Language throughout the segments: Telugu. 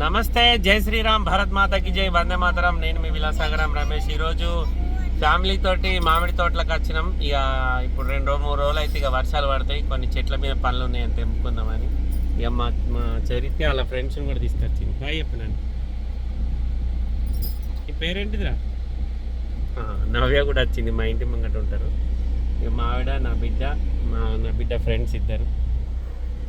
నమస్తే జై శ్రీరామ్ భారత్ మాతకి జై వందే మాతరం. నేను మీ విలాసాగరం రమేష్. ఈరోజు ఫ్యామిలీ తోటి మామిడి తోటలకు వచ్చినాం. ఇక ఇప్పుడు రెండు రోజు మూడు రోజులు అయితే ఇక వర్షాలు పడతాయి. కొన్ని చెట్ల మీద పనులు ఉన్నాయని తెంపుకుందామని. ఇక మా మా చరిత్ర వాళ్ళ ఫ్రెండ్స్ని కూడా తీసుకొచ్చింది. హాయ్ చెప్పినాను ఈ పేరేంటిదిరా? నవ్య కూడా వచ్చింది. మా ఇంటి ముంగట ఉంటారు. ఇక మా ఆవిడ నా బిడ్డ మా నా బిడ్డ ఫ్రెండ్స్ ఇద్దరు.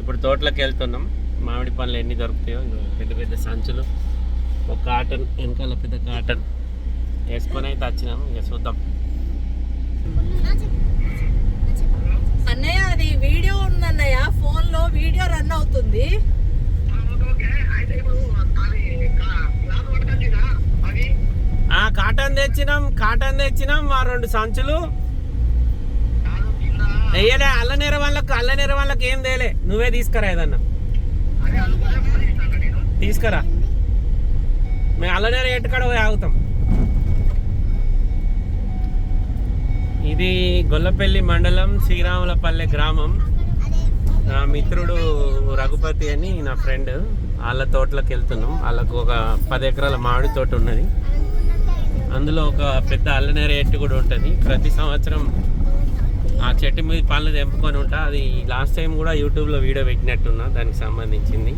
ఇప్పుడు తోటలోకి వెళ్తున్నాం. మామిడి పండ్లు ఎన్ని దొరుకుతాయో పెద్ద పెద్ద సంచులు. ఒక కాటన్ వెనకాల పెద్ద కాటన్. వేసుకొని అయితే వచ్చినాం ఇక చూద్దాం. అన్నయ్య అది వీడియో ఉందన్నయ్య ఫోన్లో వీడియో రన్ అవుతుంది. ఆ కాటన్ తెచ్చినాం కాటన్ తెచ్చినాం మా రెండు సంచులు. అయ్యలే అల్లనేర వాళ్ళకి అల్లనేర వాళ్ళకి ఏం తేలే. నువ్వే తీసుకురా ఏదన్నా. తీసుకురా. మేము అల్లనేర ఎట్టుకడ పోయి ఆగుతాం. ఇది గొల్లపల్లి మండలం శ్రీరాములపల్లె గ్రామం. నా మిత్రుడు రఘుపతి అని నా ఫ్రెండ్. వాళ్ళ తోటలోకి వెళ్తున్నాం. వాళ్ళకు ఒక పది ఎకరాల మామిడి తోట ఉన్నది. అందులో ఒక పెద్ద అల్లనేర ఎట్టు కూడా ఉంటుంది. ప్రతి సంవత్సరం ఆ చెట్టు మీద పళ్ళు తెంపుకొని ఉంటా. అది లాస్ట్ టైం కూడా యూట్యూబ్లో వీడియో పెట్టినట్టున్నా దానికి సంబంధించింది.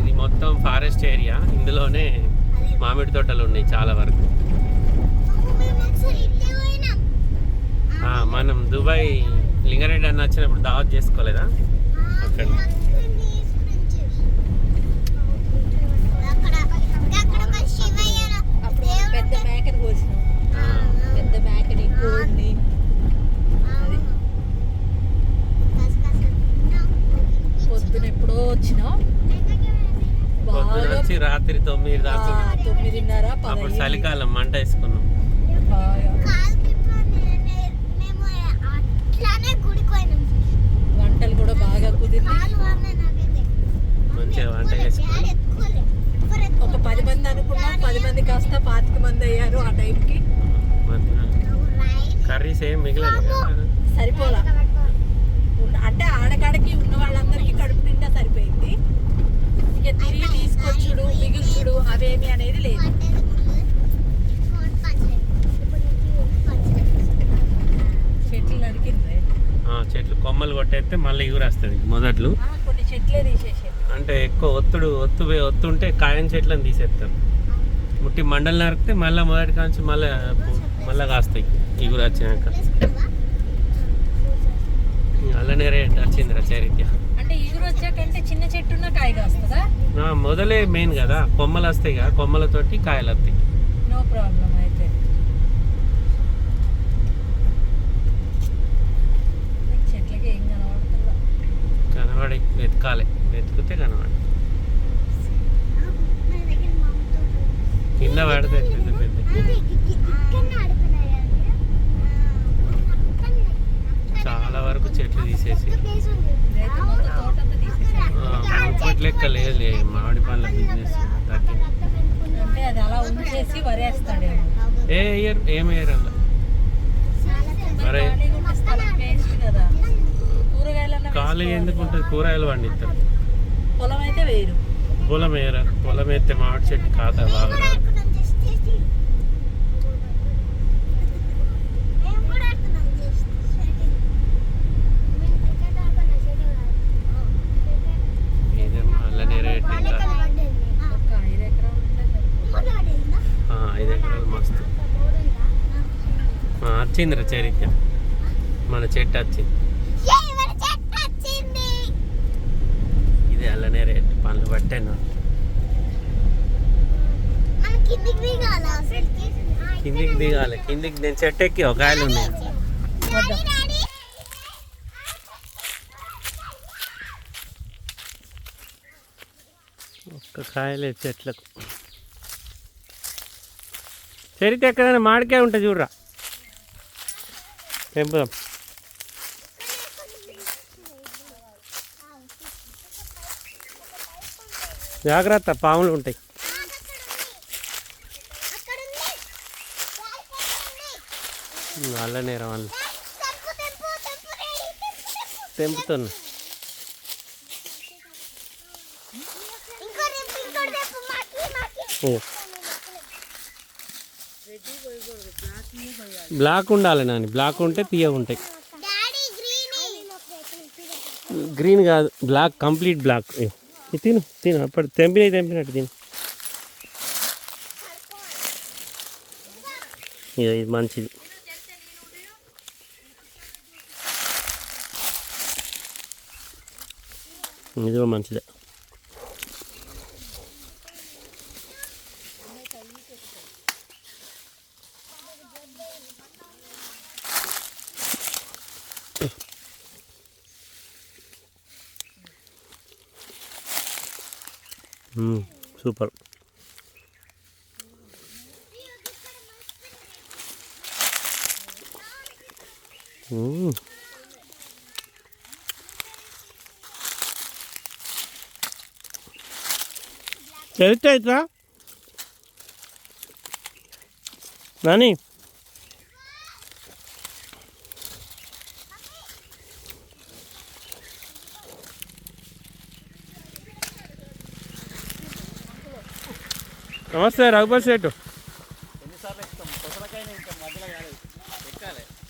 ఇది మొత్తం ఫారెస్ట్ ఏరియా ఇందులోనే మామిడి తోటలు ఉన్నాయి చాలా వరకు. మనం దుబాయ్ లింగారెడ్డి అన్న వచ్చినప్పుడు దావత్ చేసుకోలేదా? అక్కడ అప్పుడు మనం పెద్ద మేకని కోసినాం ఆ, పెద్ద మేకని కోడిని అది పొద్దున ఎప్పుడో వచ్చినాం పొద్దున బాగా వచ్చి రాత్రి తొమ్మిది ఆ, దాకా తొమ్మిదిన్నర అప్పుడు పది చలికాలం మంట వేసుకున్నాం వంటలు కూడా బాగా కుదిరింది మంచిగా వంట చేసుకొని ఒక పది మంది అనుకున్నాం పది మంది కాస్త పాతిక మంది అయ్యారు ఆ టైంకి కర్రీస్ ఏం మిగలేదు. సరిపోలా? అంటే ఆడకాడకి ఉన్న వాళ్ళందరికీ కడుపు నిండా సరిపోయింది. ఇక తిరిగి తీసుకొచ్చుడు మిగుల్చుడు అవేమి అనేది లేదు. చెట్లు నరికింది ఆ, చెట్లు కొమ్మలు కొట్టేస్తే మళ్ళీ ఎగురేస్తుంది మొదట్లు. కొన్ని చెట్లే తీసేసారు అంటే ఎక్కువ ఒత్తుడు ఒత్తు ఒత్తుంటే కాయం చెట్లను తీసేస్తారు ముట్టి మండలు నరికితే మళ్ళీ మొదటి కాంచి మళ్ళీ మళ్ళీ కాస్తాయి ఇగురు వచ్చినాక. అల్లనే రేట్ చిన్న కాయ కాస్తుందా? ఆ, మొదలే మెయిన్ కదా కొమ్మలు వస్తాయి కదా కొమ్మలతోటి కాయలు వస్తాయి. నో ప్రాబ్లం అయితే. నాకు చెట్లకి ఏం కనబడుతుందా. కనబడి వెతకాలి వెతికితే కనబడి కింద పడితే పెద్ద పెద్ద చాలా వరకు చెట్లు తీసేసి. ముప్పటి లెక్క లేదు మామిడి పండ్ల బిజినెస్ ఏ ఇయర్ ఏం ఇయర్ అలా మరి ఖాళీ ఎందుకు ఉంటుంది? కూరగాయలు పండిస్తారు. పొలం అయితే వేరు పొలం వేయరా పొలం వేస్తే మామిడి చెట్టు కాదా బాగా మస్తు. ఆ, వచ్చిందిరా చరిత్ర. మన చెట్టు వచ్చింది ఇది అల్లనే రేట్ పట్టాను కిందికి దిగాలి? కిందికి నేను చెట్టు ఎక్కి ఒక కాయలు ఉన్నాయి ఒక్క కాయలే చెట్లకు. చరిత్ర ఎక్కడైనా మామిడికాయ ఉంటుంది చూడరా. తెంపుదాం జాగ్రత్త పాములు ఉంటాయి. వాళ్ళ నేరం వాళ్ళు. తెంపుతున్నా. బ్లాక్ ఉండాలి నాని బ్లాక్ ఉంటే తీయగా ఉంటాయి. గ్రీన్ కాదు బ్లాక్ కంప్లీట్ బ్లాక్. తిను తిను అప్పుడు తెంపినవి తెంపినట్టు తిను. ఇది మంచిది. ఇది కూడా మంచిదే. సూపర్ మ్మ్. చరిత్ర అవుతుందా నాని నమస్తే రఘుపతి శెట్టు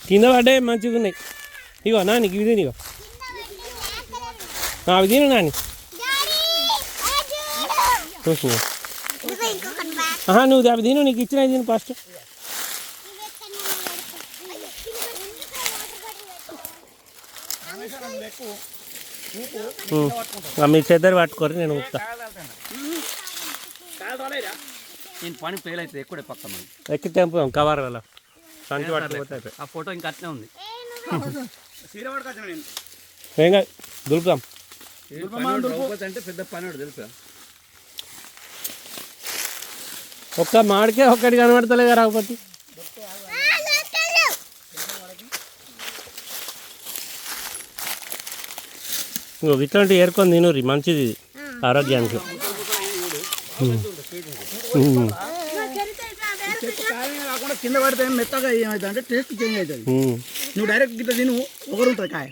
కింద పడ్డాయి మంచిగా ఉన్నాయి. ఇగో నాని ఇవి తిని ఇగో. అవి తిను నాని. నువ్వు అవి తిను నీకు ఇచ్చిన తిను ఫస్ట్ మీ చెద్దరు పట్టుకోరు నేను ఊపుతా. నేను పని ఫెయిల్ అవుతుంది ఎక్కువ పక్క మనం ఎక్కి తెంపుదాం కవర్ సంచి పట్టుకోపోతే. ఆ ఫోటో ఇంకా అట్నే ఉంది. ఏం కాదు దులుపుదాం. అంటే పెద్ద పని తెలుసా? ఒక్క మాడికే ఒక్కటి కనబడతలే రాకపోతే. ఇట్లాంటి ఏరుకొని తినూరి మంచిది ఆరోగ్యానికి. కాకుండా కింద పడితే మెత్తగా ఏమవుతుంది అంటే టేస్ట్ చేంజ్ అవుతుంది. నువ్వు డైరెక్ట్ గిట్ల తిను ఒకరు ఉంటుంది కాయ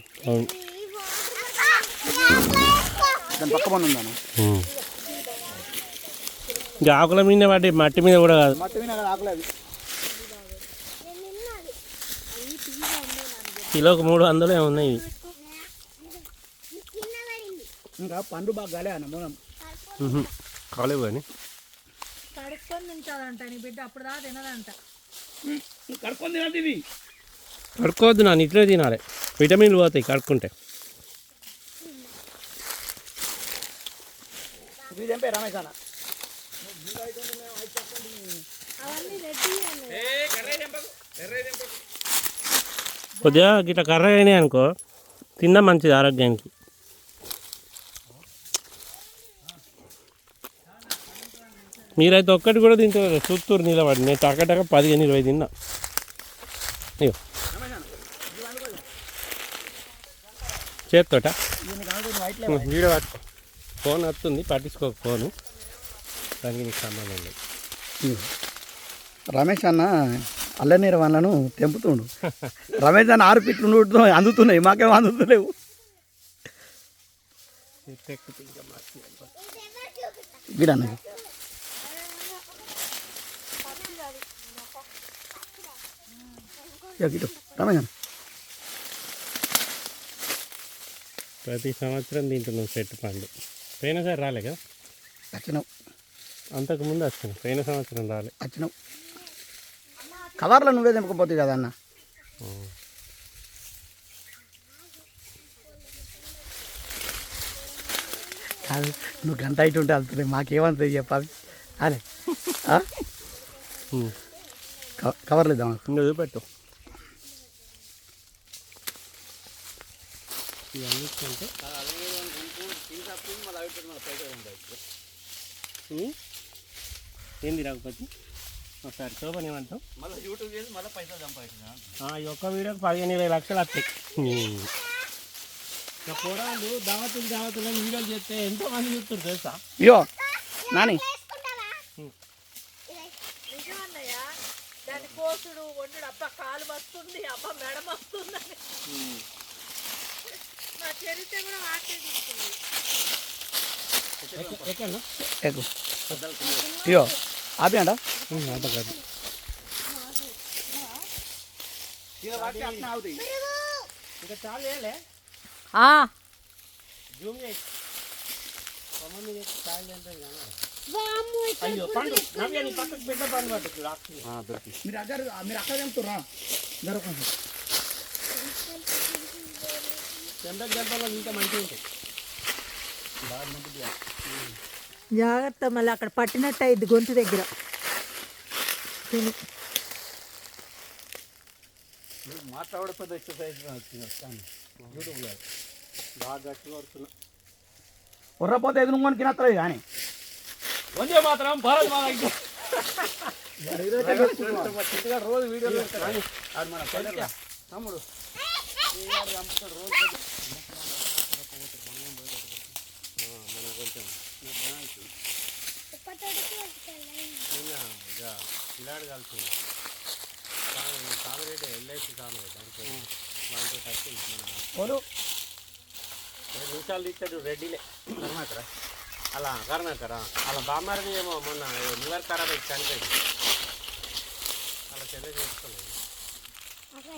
దాని పక్క పని ఉందాను. ఇంకా ఆకుల మీద పడి మట్టి మీద కూడా కాదు మట్టి మీద ఆకలేదు కిలోకి మూడు వందలు ఉన్నాయి. ఇంకా పండు బాగా గాలే అన్న ఉహు. కాలేవు కానీ కడుక్కొని నీ బిడ్డ అప్పుడు దా తినదంట. కడుక్కొని తినది ఇవి కడుక్కోవద్దు నాన్న ఇట్లే తినాలి. విటమిన్లు పోతాయి కడుక్కుంటే. కొద్దిగా గిట్ల కర్ర అయినాయి అనుకో తిన్నా మంచిది ఆరోగ్యానికి. మీరైతే ఒక్కటి కూడా తింటారు చూస్తూరు నిలబడి నేను టకటక పదిహేను ఇరవై తిన్నా. ఇగో చేత్తోట? వీడియో పట్టుకో ఫోన్ వస్తుంది పట్టించుకోక ఫోను. దానికి నీకు సంబంధం లేదు. రమేష్ అన్న అల్లనీరు వాళ్ళను తెంపుతుండు. రమేష్ అన్న ఆరు పిట్లు అందుతున్నాయి మాకేమో అందుతలేవు. గిడన్న రమేష్ అన్న ప్రతి సంవత్సరం తింటున్నాం చెట్టు పండు. పోయినసారి రాలే కదా? వచ్చినావు అంతకు ముందు వచ్చినాం పోయిన సంవత్సరం రాలే. వచ్చినావు కవర్లో నువ్వే తెంపకపోతే కదా అన్న? కాదు నువ్వు గంట ఇటు ఉంటే వెళ్తుంది మాకేమంతుంది చెప్పాలి? అదే కవర్లు ఇద్దాం ఇంకా చూపెట్టు. ఉమ్. ఏంది రాకపోతే ఒకసారి శోభన్ ఏమంటావు మళ్ళీ యూట్యూబ్ చేసి మళ్ళీ పైసలు సంపాదించిన. ఆ, ఈ ఒక్క వీడియోకి పదిహేను ఇరవై లక్షలు వస్తాయి. ఇంకా పోరాళ్ళు దావతులు దావతులు అని వీడియోలు చేస్తే ఎంతో మంది చూస్తారు తెలుసా? ఇయో నాని. దాని కోసుడు వండుడు అబ్బా కాలు వస్తుంది అబ్బా మెడ వస్తుందని కూడా వాటే ఇయో మీరు అక్కడ మీరు అక్కడ ఇంకా మంచిగా ఉంటాయి జాగ్రత్త మళ్ళీ అక్కడ పట్టినట్టు అయింది గొంతు దగ్గర. తిని. ఎక్సర్సైజ్ బాగా ఉర్రపోతే తినత్తలేదు కానీ. వందే మాత్రం భారత్ మాత రోజు పెద్ద తమ్ముడు. నిన్న ఇక పిల్లాడు కామరెడ్డి ఎల్ఐసి రెండు నిమిషాలు తీస్తాడు రెడ్డిలే. కర్ణాకర. అలా కర్ణాకర. అలా బామ్మారిది ఏమో మొన్న లివర్ ఖరాబ్ అయితే చనిపోయింది. అలా చెల్లె చేసుకోలేదు.